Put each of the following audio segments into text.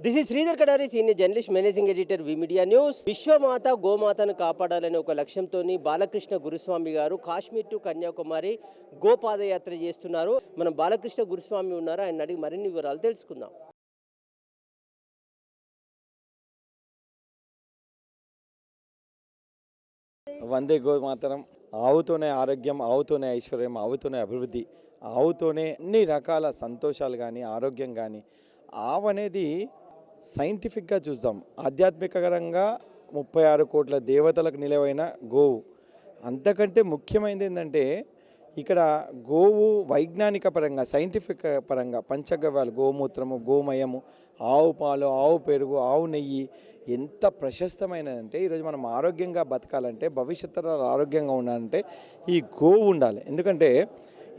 This is Sridhar Kadari senior journalist managing editor V media news విశ్వమాత గోమాతను కాపాడాలనే ఒక లక్ష్యంతో బాలకృష్ణ గురుస్వామి గారు కాశ్మీర్ టు కన్యాకుమారి గోపాదయాత్ర చేస్తున్నారు. మనం బాలకృష్ణ గురుస్వామి ఉన్నారు? ఆయన అడిగి మరిన్ని వివరాలు తెలుసుకుందాం. వందే గోమాతరం. ఆవుతోనే ఆరోగ్యం ఆవుతోనే ఐశ్వర్యం ఆవుతోనే అభివృద్ధి ఆవుతోనే అన్ని రకాల సంతోషాలు కానీ ఆరోగ్యం కానీ ఆవు అనేది సైంటిఫిక్గా చూద్దాం. ఆధ్యాత్మికరంగా ముప్పై ఆరు కోట్ల దేవతలకు నిలవైన గోవు. అంతకంటే ముఖ్యమైనది ఏంటంటే ఇక్కడ గోవు వైజ్ఞానిక పరంగా సైంటిఫిక్ పరంగా పంచగవ్యాలు గోమూత్రము గోమయము ఆవు పాలు ఆవు పెరుగు ఆవు నెయ్యి ఎంత ప్రశస్తమైనదంటే ఈరోజు మనం ఆరోగ్యంగా బతకాలంటే భవిష్యత్తులో ఆరోగ్యంగా ఉండాలంటే ఈ గోవు ఉండాలి. ఎందుకంటే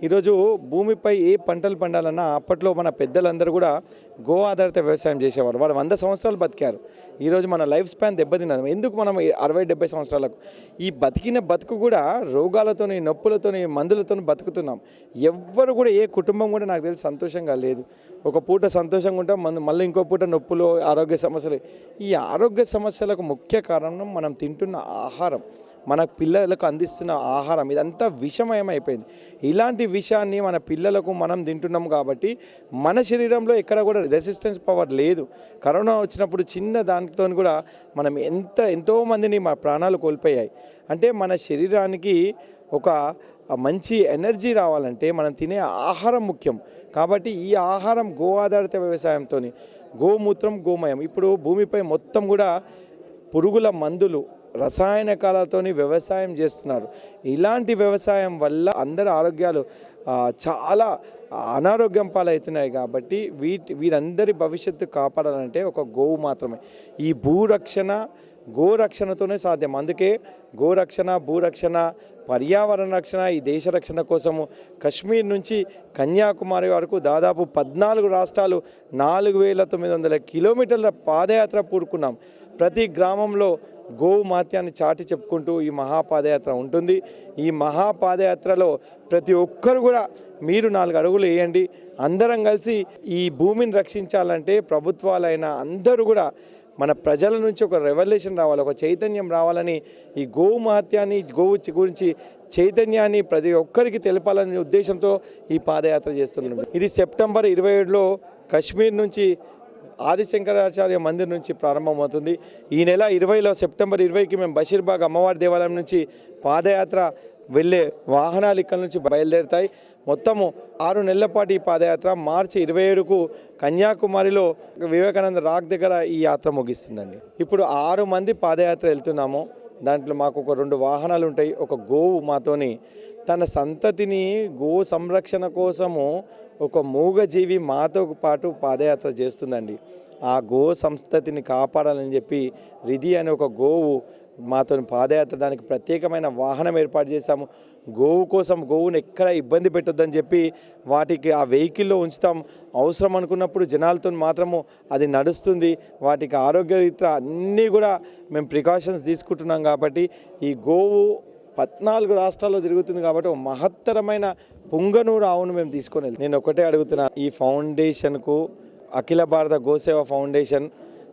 ఈరోజు భూమిపై ఏ పంటలు పండాలన్నా అప్పట్లో మన పెద్దలందరూ కూడా గో ఆధారిత వ్యవసాయం చేసేవారు. వాళ్ళు వంద సంవత్సరాలు బతికారు. ఈరోజు మన లైఫ్ స్పాన్ దెబ్బతిన్నది. ఎందుకు మనం అరవై డెబ్బై సంవత్సరాలకు? ఈ బతికిన బతుకు కూడా రోగాలతోని నొప్పులతోని మందులతోని బతుకుతున్నాం. ఎవ్వరు కూడా ఏ కుటుంబం కూడా నాకు తెలిసి సంతోషంగా లేదు. ఒక పూట సంతోషంగా ఉంటాం మందు మళ్ళీ ఇంకో పూట నొప్పులు ఆరోగ్య సమస్యలు. ఈ ఆరోగ్య సమస్యలకు ముఖ్య కారణం మనం తింటున్న ఆహారం. మన పిల్లలకు అందిస్తున్న ఆహారం. ఇదంతా విషమయం అయిపోయింది ఇలాంటి విషయాన్ని మన పిల్లలకు మనం తింటున్నాం కాబట్టి మన శరీరంలో ఎక్కడ కూడా రెసిస్టెన్స్ పవర్ లేదు. కరోనా వచ్చినప్పుడు చిన్న దానితో కూడా మనం ఎంత ఎంతోమందిని మా ప్రాణాలు కోల్పోయాయి. అంటే మన శరీరానికి ఒక మంచి ఎనర్జీ రావాలంటే మనం తినే ఆహారం ముఖ్యం. కాబట్టి ఈ ఆహారం గో ఆధారిత వ్యవసాయంతో గోమూత్రం గోమయం. ఇప్పుడు భూమిపై మొత్తం కూడా పురుగుల మందులు రసాయనకాలతోని వ్యవసాయం చేస్తున్నారు. ఇలాంటి వ్యవసాయం వల్ల అందరి ఆరోగ్యాలు చాలా అనారోగ్యం పాలవుతున్నాయి కాబట్టి వీటి వీరందరి భవిష్యత్తు కాపాడాలంటే ఒక గోవు మాత్రమే. ఈ భూరక్షణ గోరక్షణతోనే సాధ్యం. అందుకే గోరక్షణ భూరక్షణ పర్యావరణ రక్షణ ఈ దేశ రక్షణ కోసము కశ్మీర్ నుంచి కన్యాకుమారి వరకు దాదాపు పద్నాలుగు రాష్ట్రాలు నాలుగు వేల తొమ్మిది వందల కిలోమీటర్ల పాదయాత్ర పూరుకున్నాం. ప్రతి గ్రామంలో గోవు మాత్యాన్ని చాటి చెప్పుకుంటూ ఈ మహాపాదయాత్ర ఉంటుంది. ఈ మహాపాదయాత్రలో ప్రతి ఒక్కరు కూడా మీరు నాలుగు అడుగులు వేయండి. అందరం కలిసి ఈ భూమిని రక్షించాలంటే ప్రభుత్వాలైన అందరూ కూడా మన ప్రజల నుంచి ఒక రెవల్యూషన్ రావాలి ఒక చైతన్యం రావాలని ఈ గోవు మహత్యాన్ని గోవు గురించి చైతన్యాన్ని ప్రతి ఒక్కరికి తెలపాలనే ఉద్దేశంతో ఈ పాదయాత్ర చేస్తున్నాం. ఇది సెప్టెంబర్ ఇరవై ఏడులో కశ్మీర్ నుంచి ఆదిశంకరాచార్య మందిర్ నుంచి ప్రారంభమవుతుంది. ఈ నెల ఇరవైలో సెప్టెంబర్ ఇరవైకి మేము బషీర్బాగ్ అమ్మవారి దేవాలయం నుంచి పాదయాత్ర వెళ్ళే వాహనాలు ఇక్కడ నుంచి బయలుదేరుతాయి. మొత్తము ఆరు నెలల పాటు ఈ పాదయాత్ర. మార్చి ఇరవై ఏడుకు కన్యాకుమారిలో వివేకానంద రాక్ దగ్గర ఈ యాత్ర ముగిస్తుందండి. ఇప్పుడు ఆరు మంది పాదయాత్ర వెళ్తున్నాము. దాంట్లో మాకు ఒక రెండు వాహనాలు ఉంటాయి. ఒక గోవు మాతోని. తన సంతతిని గో సంరక్షణ కోసము ఒక మూగజీవి మాతో పాటు పాదయాత్ర చేస్తుందండి. ఆ గో సంస్థతిని కాపాడాలని చెప్పి రిధి అనే ఒక గోవు మాతో పాదయాత్ర దానికి ప్రత్యేకమైన వాహనం ఏర్పాటు చేశాము. గోవు కోసం గోవును ఎక్కడ ఇబ్బంది పెట్టొద్దని చెప్పి వాటికి ఆ వెహికల్లో ఉంచుతాం. అవసరం అనుకున్నప్పుడు జనాలతో మాత్రము అది నడుస్తుంది. వాటికి ఆరోగ్యరీత్యా అన్నీ కూడా మేము ప్రికాషన్స్ తీసుకుంటున్నాం కాబట్టి ఈ గోవు పద్నాలుగు రాష్ట్రాల్లో తిరుగుతుంది కాబట్టి ఒక మహత్తరమైన పుంగనూరు ఆవును మేము తీసుకొని నేను ఒకటే అడుగుతున్నా ఈ ఫౌండేషన్కు అఖిల భారత గోసేవ ఫౌండేషన్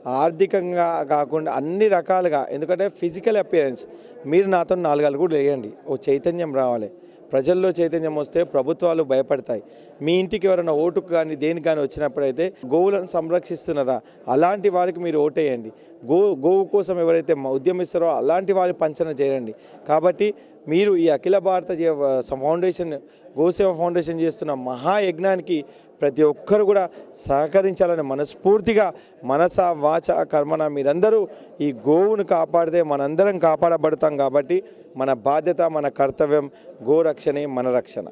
ఆర్థికంగా కాకుండా అన్ని రకాలుగా ఎందుకంటే ఫిజికల్ అపియరెన్స్ మీరు నాతో నాలుగు కూడా లేయండి ఓ చైతన్యం రావాలి. ప్రజల్లో చైతన్యం వస్తే ప్రభుత్వాలు భయపడతాయి. మీ ఇంటికి ఎవరైనా ఓటుకు కానీ దేనికి కానీ వచ్చినప్పుడైతే గోవులను సంరక్షిస్తున్నారా? అలాంటి వారికి మీరు ఓటేయండి. గో గోవు కోసం ఎవరైతే ఉద్యమిస్తారో అలాంటి వారి పంచన చేయండి. కాబట్టి మీరు ఈ అఖిల భారత ఫౌండేషన్ గోసేవ ఫౌండేషన్ చేస్తున్న మహాయజ్ఞానికి ప్రతి ఒక్కరు కూడా సహకరించాలని మనస్ఫూర్తిగా మనస వాచ కర్మన మీరందరూ ఈ గోవును కాపాడితే మనందరం కాపాడబడతాం కాబట్టి మన బాధ్యత మన కర్తవ్యం గోరక్షణే మన రక్షణ.